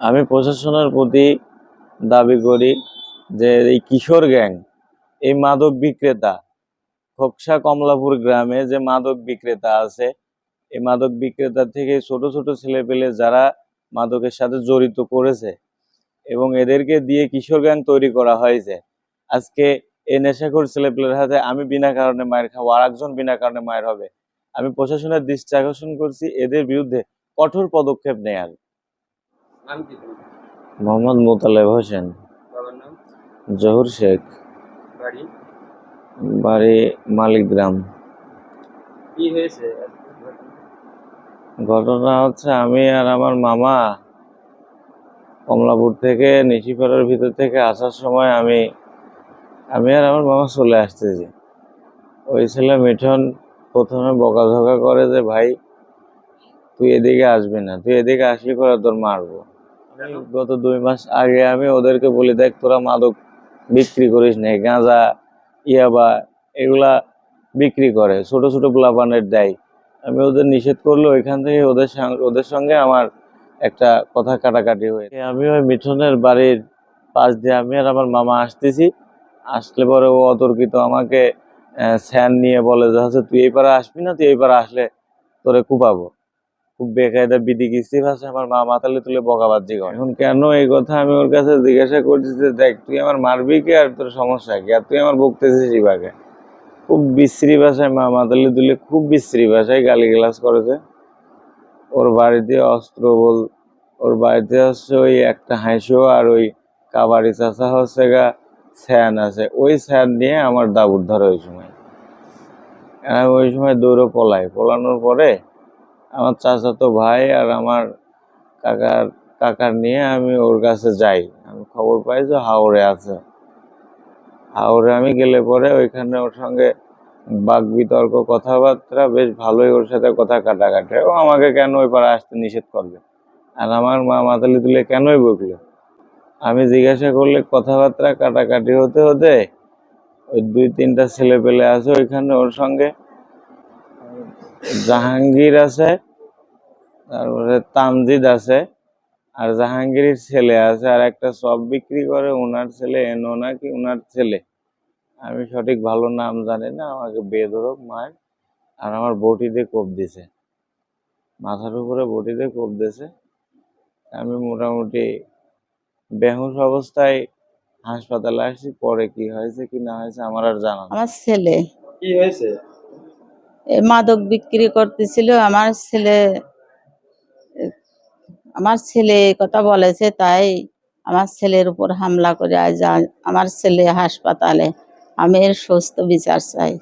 আমি প্রশাসনের প্রতি দাবি করি যে এই কিশোর গ্যাং, এই মাদক বিক্রেতা, খোকসা কমলাপুর গ্রামে যে মাদক বিক্রেতা আছে, এই মাদক বিক্রেতা থেকে ছোট ছোট ছেলেপেলে যারা মাদকের সাথে জড়িত করেছে এবং এদেরকে দিয়ে কিশোর গ্যাং তৈরি করা হয়েছে। আজকে এই নেশাখোর ছেলেপেলের হাতে আমি বিনা কারণে মায়ের খাব, আর একজন বিনা কারণে মায়ের হবে। আমি প্রশাসনের দৃষ্টি আকর্ষণ করছি, এদের বিরুদ্ধে কঠোর পদক্ষেপ নেয়ার। নাম কি মোহাম্মদ মোতালেব হোসেন। বাবার নাম? জহুর শেখ। বাড়ি? বাড়ি মালিকগ্রাম কি হয়েছে? ঘটনা হচ্ছে আমি আর আমার মামা কমলাপুর থেকে নিশিপাড়ার ভিতর থেকে আসার সময় আমি আমি আর আমার মামা চলে আসতেছি। ওই ছেলে মিঠন প্রথমে বকাঝকা করে যে ভাই তুই এদিকে আসবি না তুই এদিকে আসলি করে তোর মারবো। গত দুই মাস আগে আমি ওদেরকে বলি, দেখ, তোরা মাদক বিক্রি করিস না গাঁজা, ইয়াবা, এগুলা বিক্রি করে, ছোট ছোট পোলাপানের দেয়। আমি ওদের নিষেধ করলে ওইখান থেকে ওদের ওদের সঙ্গে আমার একটা কথা কাটাকাটি হয়েছে। আমি ওই মিঠনের বাড়ির পাশ দিয়ে আমি আর আমার মামা আসতেছি। আসলে পরে ও অতর্কিত আমাকে স্যান নিয়ে বলে যে হচ্ছে তুই এই পারে আসবি না, তুই এই পারে আসলে তোরে কুপাবো। খুব বেকায়দা বিধি কিস্তি ভাষা আমার মা মাতালে তুলে বকাবাজি করে। এখন কেন এই কথা আমি ওর কাছে জিজ্ঞাসা করছি যে দেখ, তুই আমার মারবি কি আর তোর সমস্যা কি? আর তুই আমার বকতেছিস ইবাকে খুব বিশ্রী ভাষায় মা মাতালি তুলে খুব বিশ্রী ভাষায় গালি করেছে ওর বাড়িতে অস্ত্র বল, ওর বাড়িতে হচ্ছে ওই একটা হাঁসো আর ওই কাবাড়ি চাষা হচ্ছে গা, স্যান আছে। ওই স্যান নিয়ে আমার দাবুর ধরে ওই সময়। আমি ওই সময় দৌড়ে পলাই। পলানোর পরে আমার চাচাতো ভাই আর আমার কাকার কাকার নিয়ে আমি ওর কাছে যাই। আমি খবর পাই যে হাওড়ে আছে। হাওড়ে আমি গেলে পরে ওইখানে ওর সঙ্গে বাক বিতর্ক কথাবার্তা বেশ ভালোই ওর সাথে কথা কাটাকাটি। ও আমাকে কেন ওই পাড়ে আসতে নিষেধ করবে? আর আমার মা মাতালি তুলে কেনই বকলো? আমি জিজ্ঞাসা করলে কথাবার্তা কাটাকাটি হতে হতে ওই দুই তিনটা ছেলে পেলে আছে ওইখানে ওর সঙ্গে জাহাঙ্গীর আছে তারপরে তামজিদ আছে আর জাহাঙ্গীরের ছেলে আছে আর একটা সব বিক্রি করে ওনার ছেলে এনো নাকি ওনার ছেলে। আমি সঠিক ভালো নাম জানি না আমাকে বেধরক মার আর আমার বটি দিয়ে কোপ দিছে। মাথার উপরে বটি দিয়ে কোপ দিছে। আমি মোটামুটি বেহুশ অবস্থায় হাসপাতালে আসছি পরে কি হয়েছে কি না হয়েছে আমার আর জানা। আমার ছেলে। কি হয়েছে? মাদক বিক্রি করতেছিল। আমার ছেলে আমার ছেলে কথা বলেছে, তাই আমার ছেলের উপর হামলা করে আজ আমার ছেলে হাসপাতালে। আমি এর সুস্থ বিচার চাই।